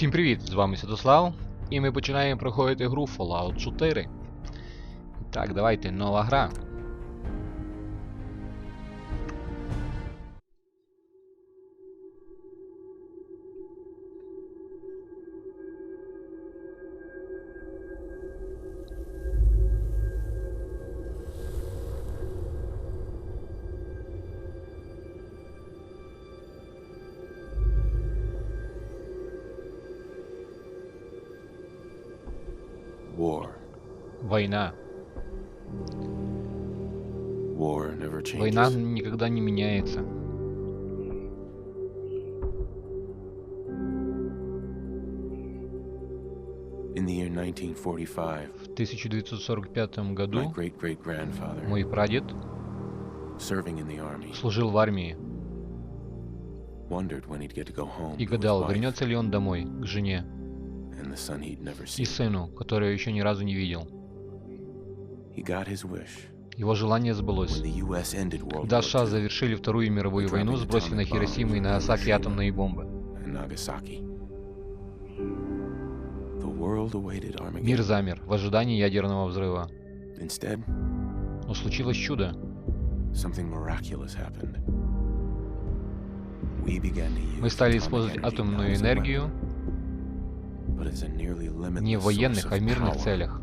Всім привіт! З вами Святослав. І ми починаємо проходити гру Fallout 4. Так, давайте, нова гра. война никогда не меняется. В 1945 году мой прадед служил в армии и гадал, вернется ли он домой, к жене и сыну, которого еще ни разу не видел. Его желание сбылось. Когда США завершили Вторую мировую войну, сбросив на Хиросиму и Нагасаки атомные бомбы. Мир замер в ожидании ядерного взрыва. Но случилось чудо. Мы стали использовать атомную энергию не в военных, а в мирных целях.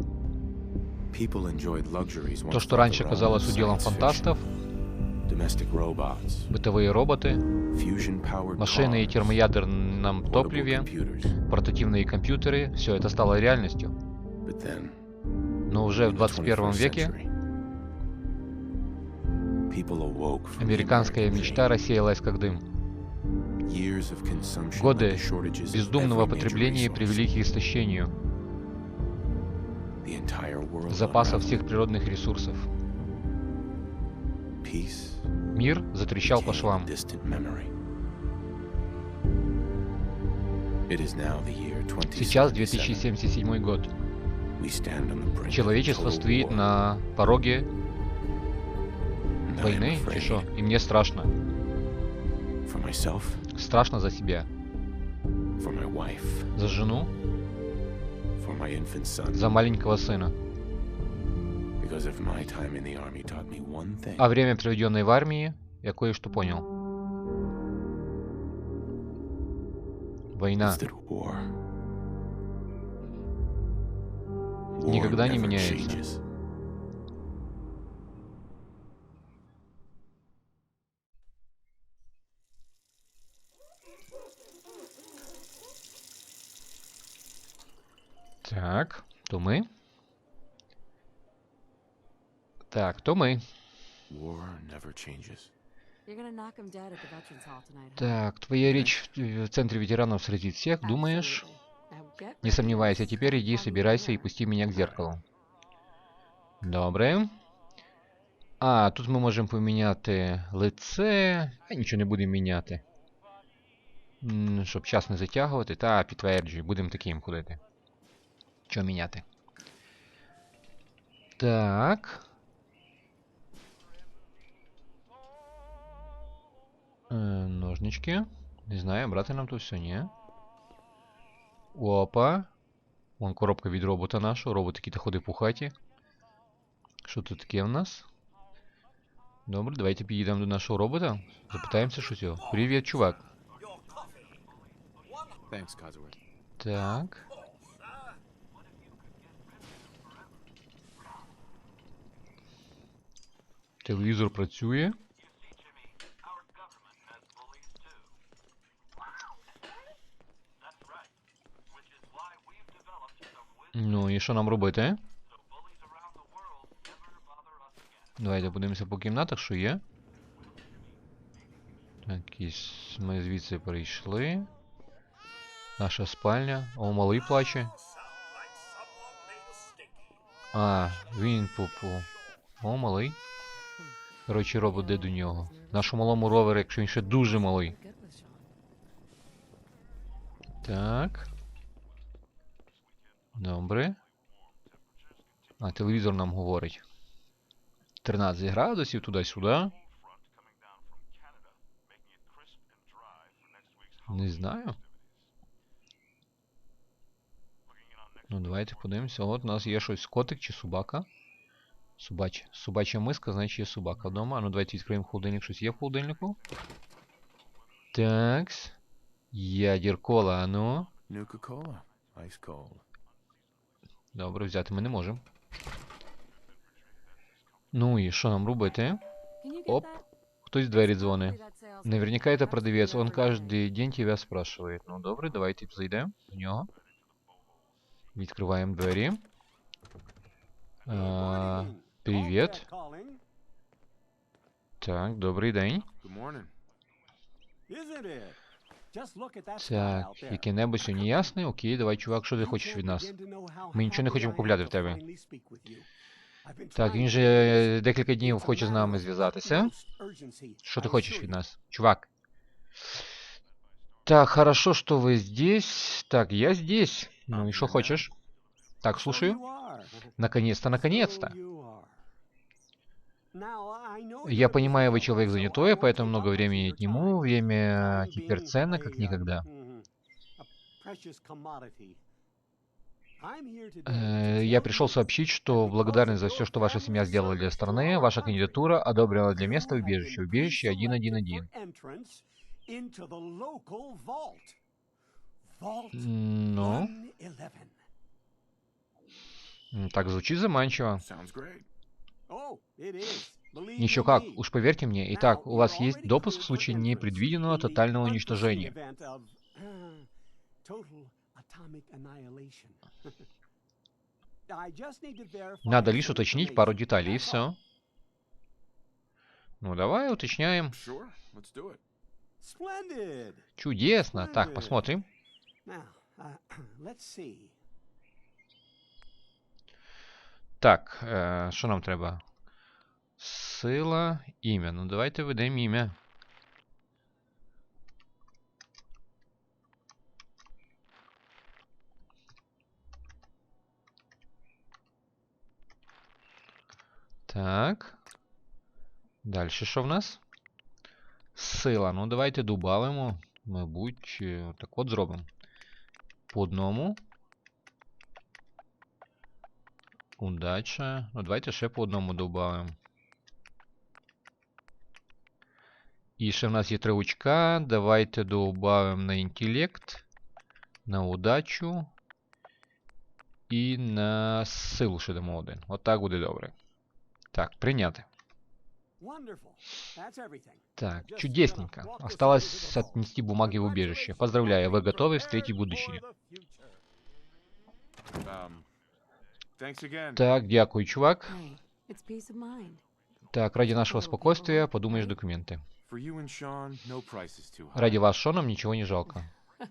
То, что раньше казалось уделом фантастов, бытовые роботы, машины и термоядерном топливе, портативные компьютеры, все это стало реальностью. Но уже в 21 веке американская мечта рассеялась как дым. Годы бездумного потребления привели к истощению – запасов всех природных ресурсов. Мир затрещал по швам. Сейчас 2077 год. Человечество стоит на пороге войны, или? И мне страшно. Страшно за себя. За жену за маленького сына. А время, проведенное в армии, я кое-что понял. Война никогда не меняется. Так, то ми. Так, то ми. Так, твоя речь в центре ветеранов сразит всех, думаешь? Не сомневайся, теперь иди, собирайся и пусти меня к зеркалу. Добре. А, тут ми можемо поміняти лице. А нічого не будемо міняти. М, Щоб час не затягувати. Та, підтверджую, будемо таким ходити. Що міняти? Так. Е, ножнички. Не знаю, брати нам тут все, ні. Опа. Вон коробка від робота нашого. Робот який-то ходить по хаті. Що тут таке в нас? Добре, давайте підійдемо до нашого робота. Запитаємося, що цього. Привіт, чувак. Так. Телевізор працює. Ну і що нам робити? Давайте подивимося по кімнатах, що є. Так, ми звідси прийшли. Наша спальня. О, малий плаче. А, він попу. О, малий. Коротше, робот де до нього. Нашому малому ровер, якщо він ще дуже малий. Так. Добре. А, телевізор нам говорить. 13 градусів туди-сюди. Не знаю. Ну, давайте подивимося. От у нас є щось котик чи собака. Собач... Собача миска, значить є собака вдома. А ну давайте відкриємо холодильник. Щось є в холодильнику. Такс. Ядеркола, а ну. Добре, взяти ми не можемо. Ну і що нам робити? Get Оп. Хтось в двері дзвонить. Salesman Наверняка это продавец, он каждый день тебя спрашивает. Ну добре, давайте зайдемо до нього. Відкриваємо двері. А, привіт. Так, добрий день. Good morning. Так, яке небо сьогодні ясне. Окей, давай, чувак, що ти хочеш від нас? Ми нічого не хочемо купляти в тебе. Так, він же е, декілька днів хоче з нами зв'язатися. Що ти хочеш від нас? Чувак. Так, хорошо, что вы здесь. Так, я здесь. Ну и что хочешь? Так, слушаю. Наконец-то, наконец-то. Я понимаю, вы человек занятой, поэтому много времени отниму. Время теперь ценно, как никогда. Э, Я пришел сообщить, что благодарен за все, что ваша семья сделала для страны. Ваша кандидатура одобрена для места убежища. Убежище 111. М, Ну, так звучит заманчиво. Еще как, уж поверьте мне. Итак, у вас есть допуск в случае непредвиденного тотального уничтожения. Надо лишь уточнить пару деталей, и все. Ну, давай уточняем. Чудесно. Так, посмотрим. Так, е, що нам треба? Сила, ім'я. Ну, давайте введемо ім'я. Так. Далі що в нас? Сила. Ну, давайте добавимо. Мабуть, е, так от зробимо. По одному. Удача. Ну, давайте ще по одному добавимо. І ще в нас є три очка. Давайте добавимо на інтелект, на удачу і на силу ще дамо один. Отак буде добре. Так, прийняти. Wonderful. That's everything. Так, чудесненько. Осталось отнести бумаги в убежище. Поздравляю, вы готовы встретить будущее. Um, thanks again. Так, дякую, чувак. Hey, it's peace of mind. Так, ради нашего спокойствия подумаешь документы. Ради вас, Шоном, ничего не жалко.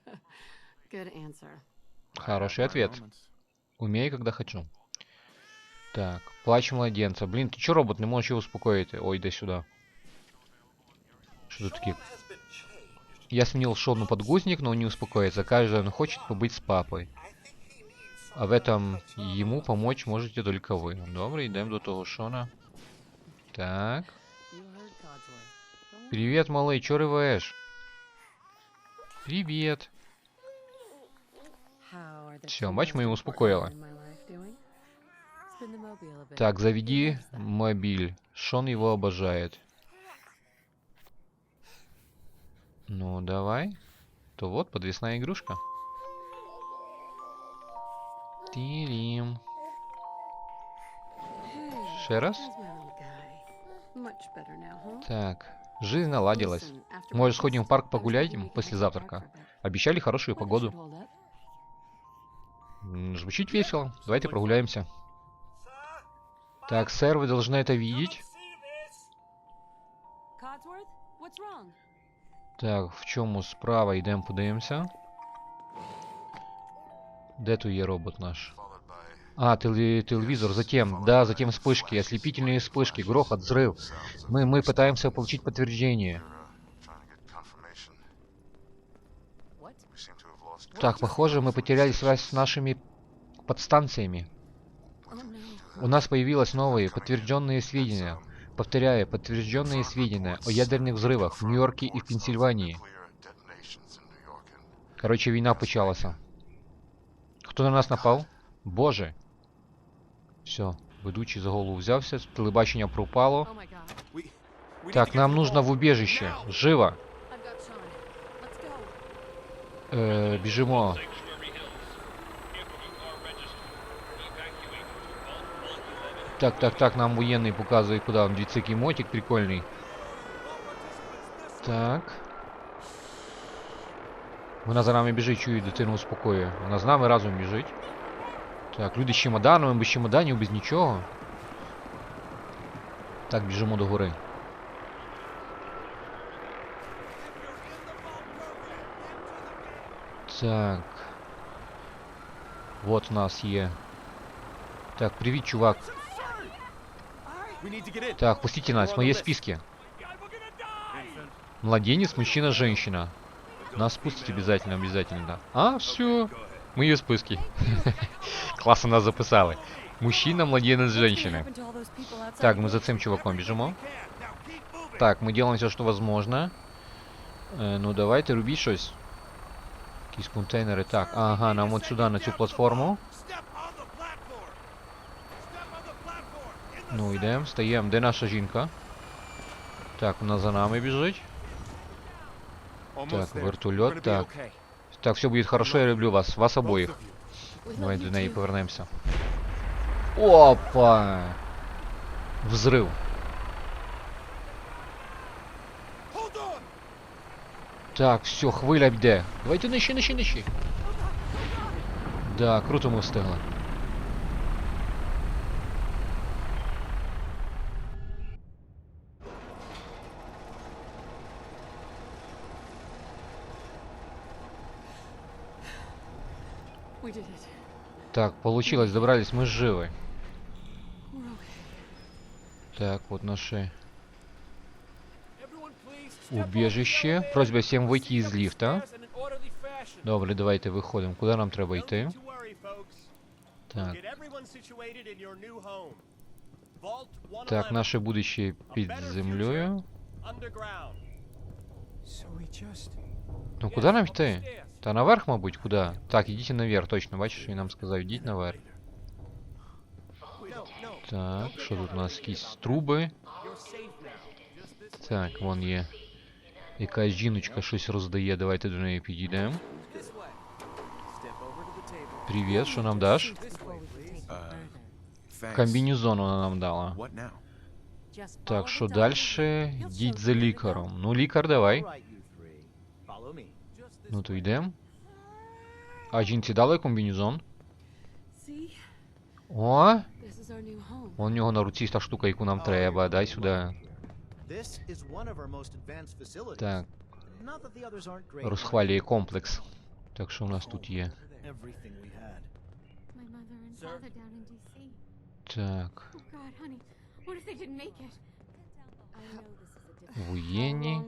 Хороший ответ. Умею, когда хочу. Так, плач младенца. Блин, ты чё, робот, не можешь его успокоить? Ой, иди сюда. Что тут такие? Я сменил Шону подгузник, но он не успокоится. Кажется, он хочет побыть с папой. А в этом ему помочь можете только вы. Добре, йдемо до того Шона. Так. Привет, малый, чё рываешь? Привет. Все, мать моя успокоила. Так, заведи мобиль. Шон его обожает. Ну, давай. То вот, подвесная игрушка. Тирим. Еще раз. Так. Жизнь наладилась. Может, сходим в парк погуляем после завтрака? Обещали хорошую погоду. Звучит весело. Давайте прогуляемся. Так, сэр, вы должны это видеть. Так, в чем мы справа? Идем, подаемся. Де тут робот наш? А, теле- телевизор, затем, да, затем вспышки, ослепительные вспышки, грохот, взрыв. Мы, мы пытаемся получить подтверждение. Так, похоже, мы потеряли связь с нашими подстанциями. У нас появилось новые подтвержденные сведения. Повторяю, подтвержденные сведения о ядерных взрывах в Нью-Йорке и в Пенсильвании. Короче, війна почалася. Хто на нас напав? Боже. Все, ведучий за голову взявся, телебачення пропало. Oh Так, нам нужно в убежище. Живо. Е, біжимо. Vault 11. Так, так, так, нам воєнний показує, куди он дивіться, який мотик прикольний. Так. Вона за нами біжить, чую, дитину успокоює. Вона з нами разом біжить. Так, люди з чемоданами, без чемоданів, без нічого. Так, біжимо до гори. Так. Вот у нас є. Так, привіт, чувак. We need to get in. Так, пустите нас, мои списки. Младенец, мужчина, женщина. Нас спустить обязательно, обязательно. А, все. Мои списки. Классно нас записали. Мужчина, младенец, outside Так, мы за цим чуваком бежимо. Так, мы делаем все, что возможно. Е, ну давайте робіть щось. Якісь контейнери. Так, ага, нам от сюди, на цю платформу. Ну, йдемо, стаємо. Де наша жінка? Так, вона за нами біжить. Так, вертольот, так. Так, все будет хорошо, я люблю вас. Вас love Давай до неї повернемося. Опа! Взрыв. Так, все, хвиля йде. Давайте нижче, нижче, нижче. Да, круто ми встигли. Так, получилось, добрались, мы живы. Так, вот наши... Убежище. Просьба всем выйти из лифта. Добре, давайте выходим. Куда нам треба йти? Так. Так, наше будущее під землею. Underground. So we just... Ну Yes, куди нам up the йти? stairs. Та наверх, мабуть, куди? Так, ідіть наверх, точно, бачиш, він нам сказав, ідіть наверх. No, no, Так, що тут у нас якісь труби? you're safe now. Just this, Так, вон є. Якась жіночка щось роздає, давайте до неї підійдемо. this way. Step over to the table. Привіт, що нам даш? This way, please. Uh, thanks. Комбінезон вона нам дала. What now? Just follow Так, the що doctor. далі? Йдіть за лікарем. Ну, лікар давай. Ну то way. йдемо. А жінці дали комбінезон? See? О! This is our new home. Вон у нього на руці та штука, яку нам треба. Дай сюди. This is one of our most advanced facilities. Так, Not that the others aren't great. розхвалює комплекс. Так, що у нас тут є? Everything we had. My mother and Sir? father down in D.C. Так. Oh God, honey, what if they didn't make it? I know this is a different. How Воєнні.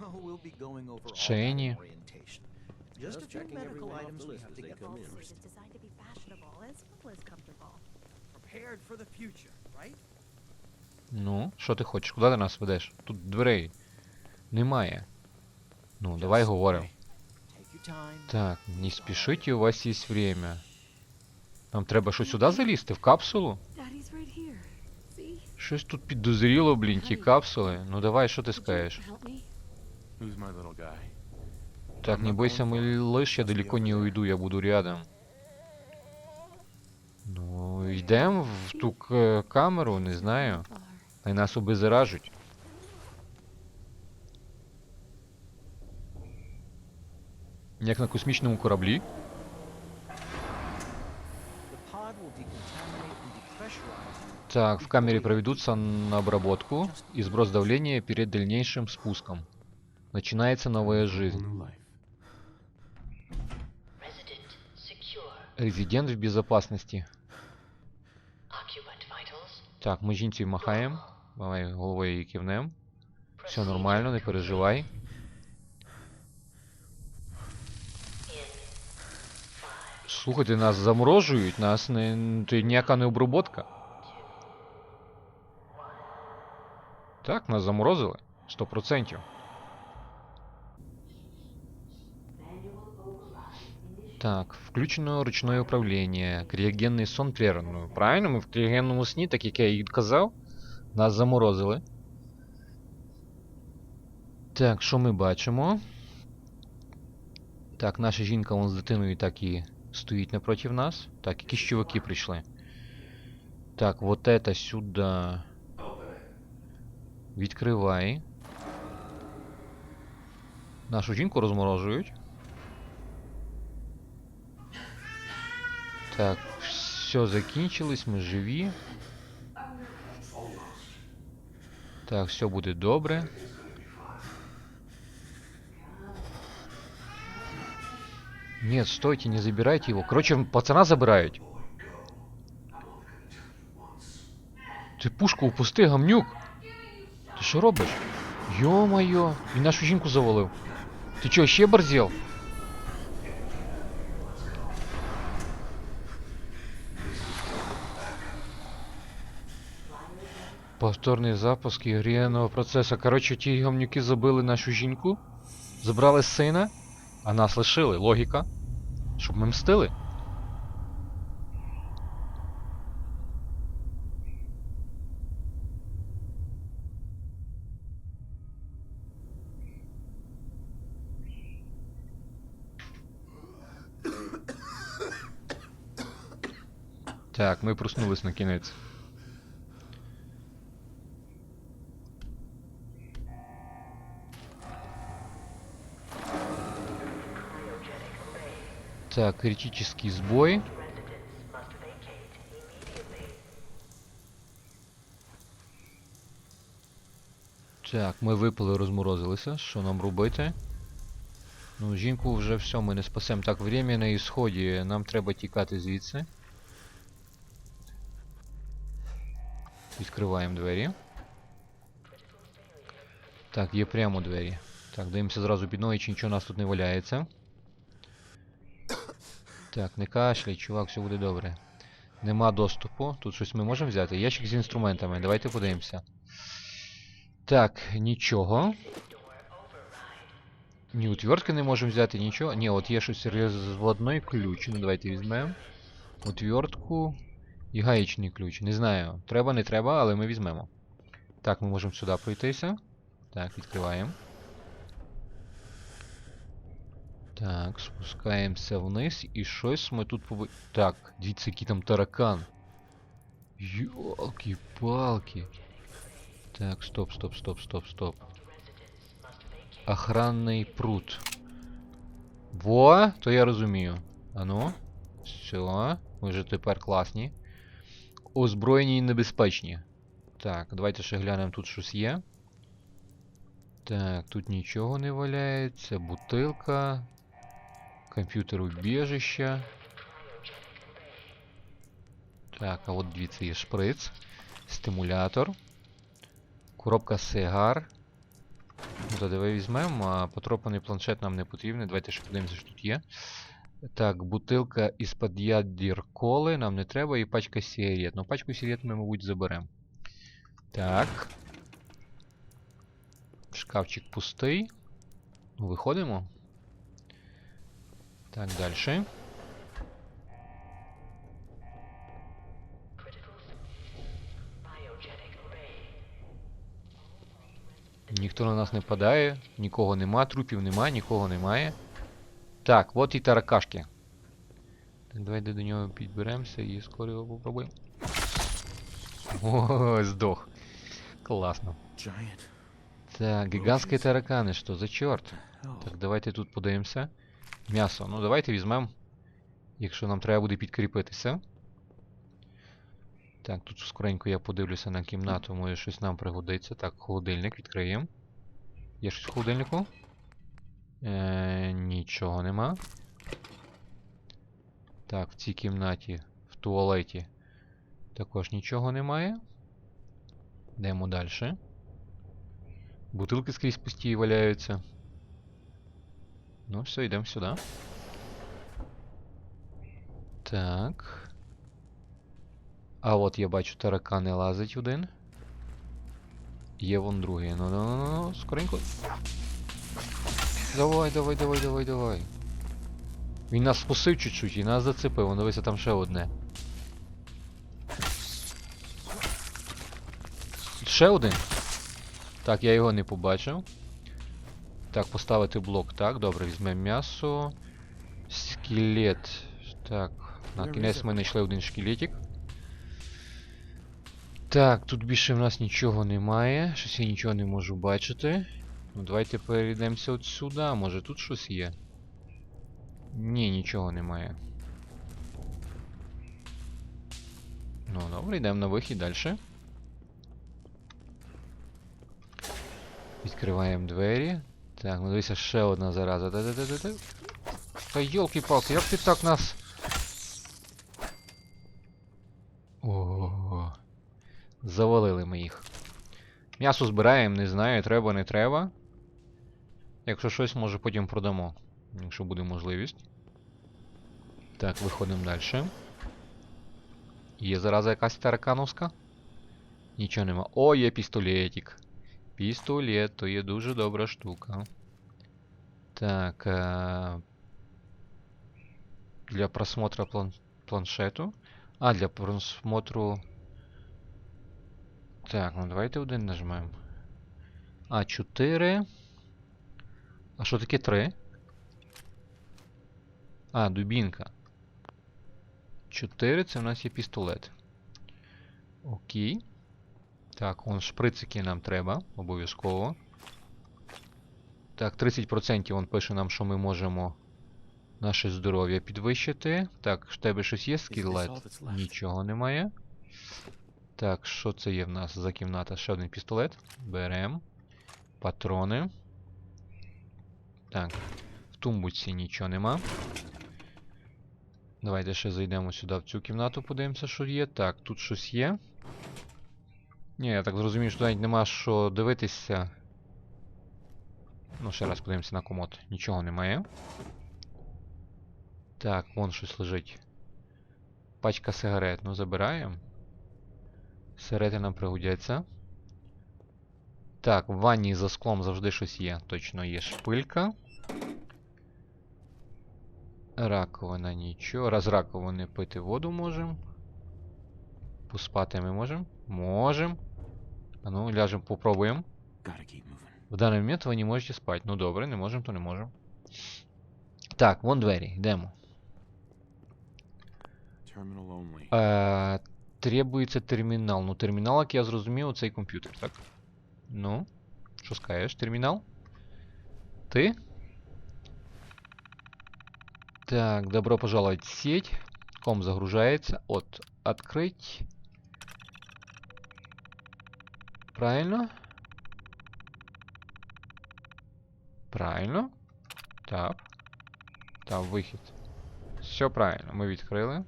Oh, we'll be going over all Вчені. that orientation. Just a few medical items we have to get first. It's designed to be fashionable as well as comfortable. Prepared for the future, right? Ну, що ти хочеш? Куди ти нас ведеш? Тут дверей немає. Ну, давай говоримо. Так, не спішіть, у вас є время. Нам треба що сюди залізти? В капсулу? Щось тут підозріло, блін, ті капсули. Ну давай, що ти скажеш? Так, не бойся, малыш, я далеко не уйду, я буду рядом. Ну, йдемо в ту камеру, не знаю. Хай нас обеззаражуть. Як на космічному кораблі. Так, в камере проведутся на обработку и сброс давления перед дальнейшим спуском. Начинается новая жизнь. Резидент в безопасности. Так, мы жінці махаем. Давай головой її кивнем. Все нормально, не переживай. Слухайте, нас заморожують, нас не... ты ніяка не обработка? Так, нас заморозили. 100%. Так, включено ручное управління. Кріогенний сон прервано. Правильно, ми в кріогенному сні, так як я і казав, нас заморозили. Так, що ми бачимо? Так, наша жінка вон з дитиною так і стоїть напротив нас. Так, якісь чуваки прийшли. Так, вот это сюда. Відкривай. Нашу жінку розморожують. Так, все закінчилось, ми живі. Так, все буде добре. Нет, стойте, не забирайте его. Короче, пацана забирають. Ти пушку упусти, гамнюк. Ти що робиш? Йо-моє, і нашу жінку завалив. Ти чо, ще борзел? Повторний запуск ігріяного процесу. Коротше, ті гамнюки забили нашу жінку, забрали сина, а нас лишили. Логіка. Щоб ми мстили. Так, ми проснулись на кінець. Так, критический сбой. Так, ми випили, розморозилися. Що нам робити? Ну, жінку вже все, ми не спасемо. Так, время на ісході. Нам треба тікати звідси. Відкриваємо двері. Так, є прямо двері. Так, даємося зразу під ноги, чи нічого у нас тут не валяється. Так, не кашляй, чувак, все буде добре. Нема доступу. Тут щось ми можемо взяти. Ящик з інструментами. Давайте подивимося. Так, нічого. Ні, утвертки не можемо взяти, нічого. Ні, от є щось розводний ключ. Ну давайте візьмемо. Утвертку і гаєчний ключ. Не знаю, треба, не треба, але ми візьмемо. Так, ми можемо сюди пройтися. Так, відкриваємо. Так, спускаємося вниз і щось ми тут поби... Так, дивіться, який там таракан. Йолки-палки. Так, стоп, стоп, стоп, стоп, стоп. Охранний прут. Во, то я розумію. Ану. Все, ми вже тепер класні. Озброєні і небезпечні. Так, давайте ще глянемо, тут щось є. Так, тут нічого не валяється. Бутилка. Комп'ютер убіжища. Так, а от дивіться, є шприц. Стимулятор. Коробка сигар. Ну, то давай візьмемо, потропаний планшет нам не потрібний. Давайте ще подивимося, що тут є. Так, бутилка із-під ядер коли нам не треба і пачка сигарет. Ну, пачку сигарет ми, мабуть, заберемо. Так. Шкафчик пустий. Виходимо. Так, далі. Ніхто на нас не падає, нікого нема, трупів нема, нікого немає. Так, от і таракашки. Так, давайте до нього підберемося і скоро його попробуємо. О, здох. Класно. Так, гігантські таракани, що за чорт? Так, давайте тут подивимося. М'ясо. Ну, давайте візьмемо. Якщо нам треба буде підкріпитися. Так, тут скоренько я подивлюся на кімнату, може щось нам пригодиться. Так, холодильник відкриємо. Є щось в холодильнику? Е, нічого нема. Так, в цій кімнаті, в туалеті також нічого немає. Йдемо далі. Бутилки скрізь пусті валяються. Ну, все, йдемо сюди. Так. А от я бачу, таракани лазить один. Є вон другий. Ну, ну, ну, ну, скоренько. Давай, давай, давай, давай, давай. Він нас спустив чуть-чуть і нас зацепив. Вон дивися, там ще одне. Ще один. Так, я його не побачив. Так, поставити блок. Так, добре, візьмемо м'ясо. Скелет. Так, на кінець ми знайшли один шкелетик. Так, тут більше в нас нічого немає. Щось я нічого не можу бачити. Ну, давайте перейдемося от сюди. Може тут щось є? Ні, нічого немає. Ну, добре, йдемо на вихід далі. Відкриваємо двері. Так, ну дивися, ще одна зараза. Та-та-та-та-та. Та йолки-палки, як ти так нас. Ого. Завалили ми їх. М'ясо збираємо, не знаю, треба, не треба. Якщо щось, може потім продамо. Якщо буде можливість. Так, виходимо далі. Є зараза якась таракановська? Нічого нема. О, є пістолетик. Пістолет, то є дуже добра штука. Так. Е для просмотра план планшету. А, для просмотру. Так, ну давайте один нажмемо. А, 4. А що таке 3? А, дубінка. 4 це в нас є пістолет. Окей. Так, вон шприцики нам треба, обов'язково. Так, 30% він пише нам, що ми можемо наше здоров'я підвищити. Так, в тебе щось є left? Нічого немає. Так, що це є в нас за кімната? Ще один пістолет. Берем. Патрони. Так. В тумбуці нічого нема. Давайте ще зайдемо сюди в цю кімнату, подивимося, що є. Так, тут щось є. Ні, я так зрозумів, що навіть нема що дивитися. Ну, ще раз подивимося на комод. Нічого немає. Так, вон щось лежить. Пачка сигарет. Ну, забираємо. Сигарети нам пригодяться. Так, в ванні за склом завжди щось є. Точно є шпилька. Раковина нічого. Раз раковини пити воду можемо. Поспати ми можемо? Можем. А ну, ляжем, moving. В даний момент ви не можете спати. Ну добре, не можемо, то не можемо. Так, вон двері, йдемо. Terminal only. Е, требується термінал. Ну, термінал, як я зрозумів, цей комп'ютер, так? Ну, що скажеш, термінал? Ти? Так, добро пожаловать в сеть. Ком загружается. От, открыть. Правильно? Правильно. Так. Там вихід. Все правильно, ми відкрили.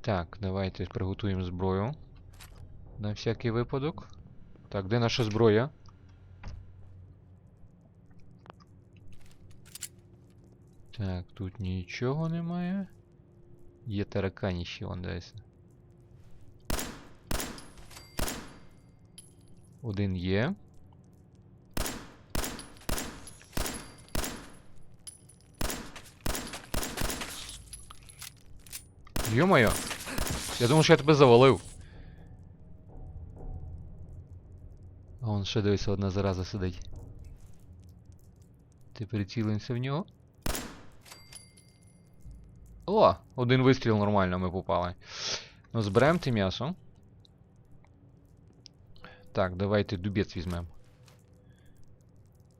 Так, давайте приготуємо зброю. На всякий випадок. Так, де наша зброя? Так, тут нічого немає. Є тараканіще, вон десь. Один є. Ё-моё! Я думав, що я тебе завалив. А вон ще дивися, одна зараза сидить. Ти прицілимося в нього. О! Один вистріл нормально ми попали. Ну, зберемо те м'ясо. Так, давайте дубець візьмемо.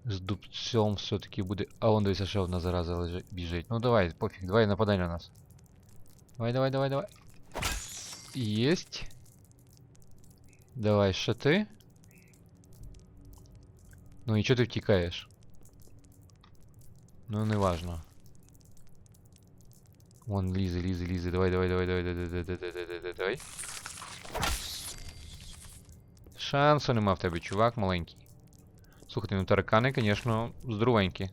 З дубцем все-таки буде. А вон дивися, ще одна зараза лежить, біжить. Ну давай, пофіг, давай нападай на нас. Давай, давай, давай, давай. Есть. Давай, ще ти. Ну і чого ти втікаєш? Ну, не важно. Вон, лізе, лізе, лізе. Давай, давай, давай, давай, давай, давай, давай, давай, давай, давай. Шансу нема в тебе, чувак маленький. Слухайте, ну таракани, звісно, здоровенькі.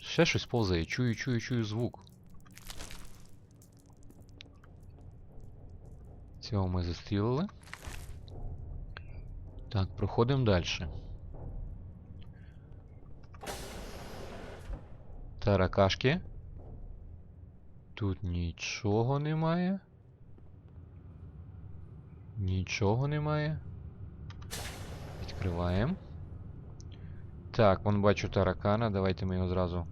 Ще щось повзає. Чую, чую, чую звук. Цього ми застрілили. Так, проходимо далі. Таракашки. Тут нічого немає. Нічого немає. Відкриваємо. Так, вон бачу таракана. Давайте ми його зразу.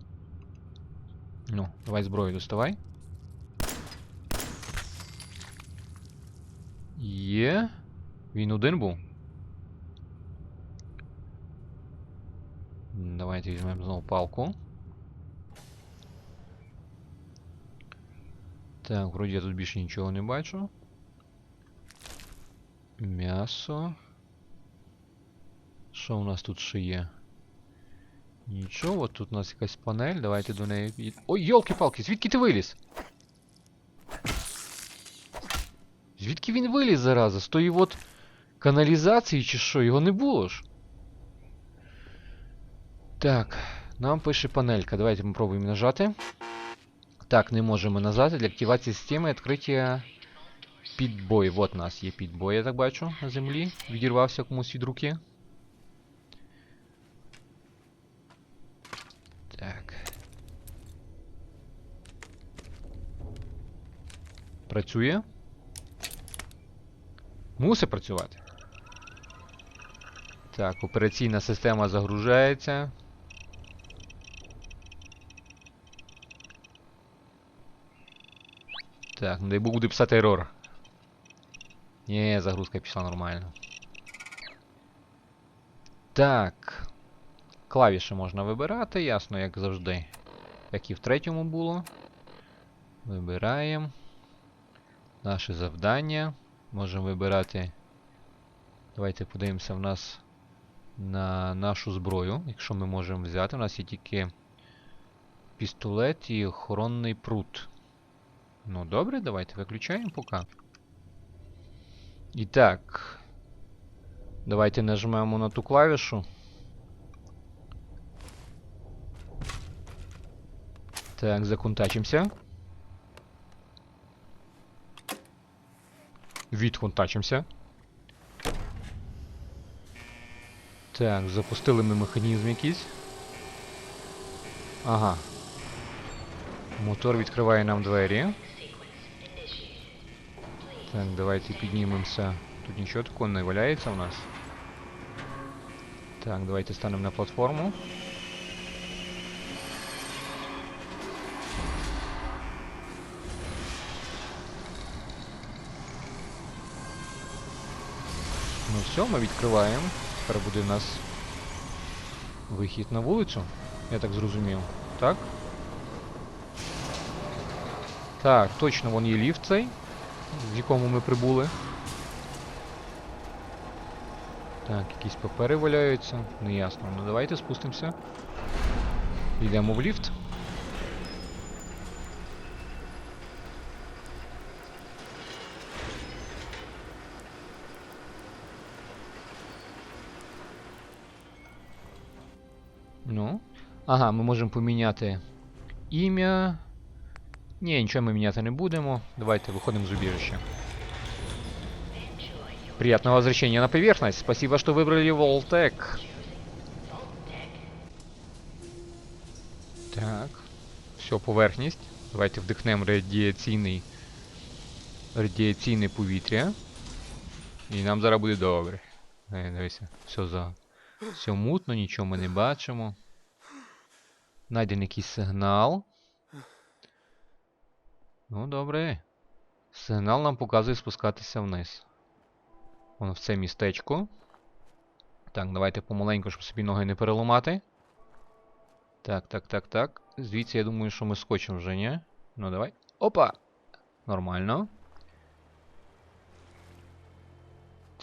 Ну, давай зброю доставай. Є. Він один був. Давайте візьмемо знову палку. Так, вроді я тут більше нічого не бачу. М'ясо. Що у нас тут ще є? Нічого, от тут у нас якась панель, давайте до неї під... Ой, йолки-палки, звідки ти виліз? Звідки він виліз, зараза? З тої от каналізації чи що? Його не було ж. Так, нам пише панелька. Давайте ми пробуємо нажати. Так, не можемо нажати. Для активації системи відкриття Підбой. Вот у нас є підбой, я так бачу, на землі. Відірвався комусь від руки. Так. Працює. Мусить працювати. Так, операційна система загружається. Так, ну дай Бог буде писати ерор. Ні, загрузка пішла нормально. Так. Клавіші можна вибирати, ясно, як завжди. Як і в третьому було. Вибираємо. Наше завдання. Можемо вибирати. Давайте подивимося в нас на нашу зброю, якщо ми можемо взяти. У нас є тільки пістолет і охоронний прут. Ну добре, давайте виключаємо поки. І так. Давайте нажмемо на ту клавішу. Так, законтачимося. Відконтачимося. Так, запустили ми механізм якийсь. Ага. Мотор відкриває нам двері. Так, давайте піднімемося. Тут нічого такого не валяється у нас. Так, давайте станемо на платформу. Ну все, ми відкриваємо. Тепер буде в нас вихід на вулицю. Я так зрозумів. Так? Так, точно вон є ліфт цей, в якому ми прибули. Так, якісь папери валяються. Неясно. Ну давайте спустимося. Йдемо в ліфт. Ну. Ага, ми можемо поміняти ім'я. Ні, нічого ми міняти не будемо. Давайте виходимо з убіжища. Приятного возвращения на поверхность. Спасибо, что выбрали Волтек. Так. Все, поверхність. Давайте вдихнемо радіаційний радіаційне повітря. І нам зараз буде добре. Е, дивися, все за. Все мутно, нічого ми не бачимо. Найден якийсь сигнал. Ну, добре. Сигнал нам показує спускатися вниз. Вон в це містечко. Так, давайте помаленьку, щоб собі ноги не переламати. Так, так, так, так. Звідси я думаю, що ми скочимо вже, ні? Ну давай. Опа! Нормально.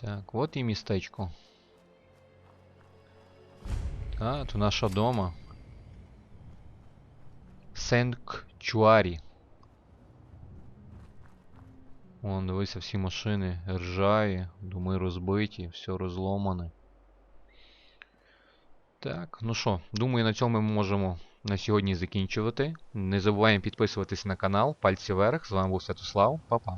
Так, от і містечко. А, то наша дома. Сенкчуарі. Вон, дивися, всі машини ржаві, думи розбиті, все розломане. Так, ну що, думаю, на цьому ми можемо на сьогодні закінчувати. Не забуваємо підписуватись на канал, пальці вверх. З вами був Святослав, Па-па.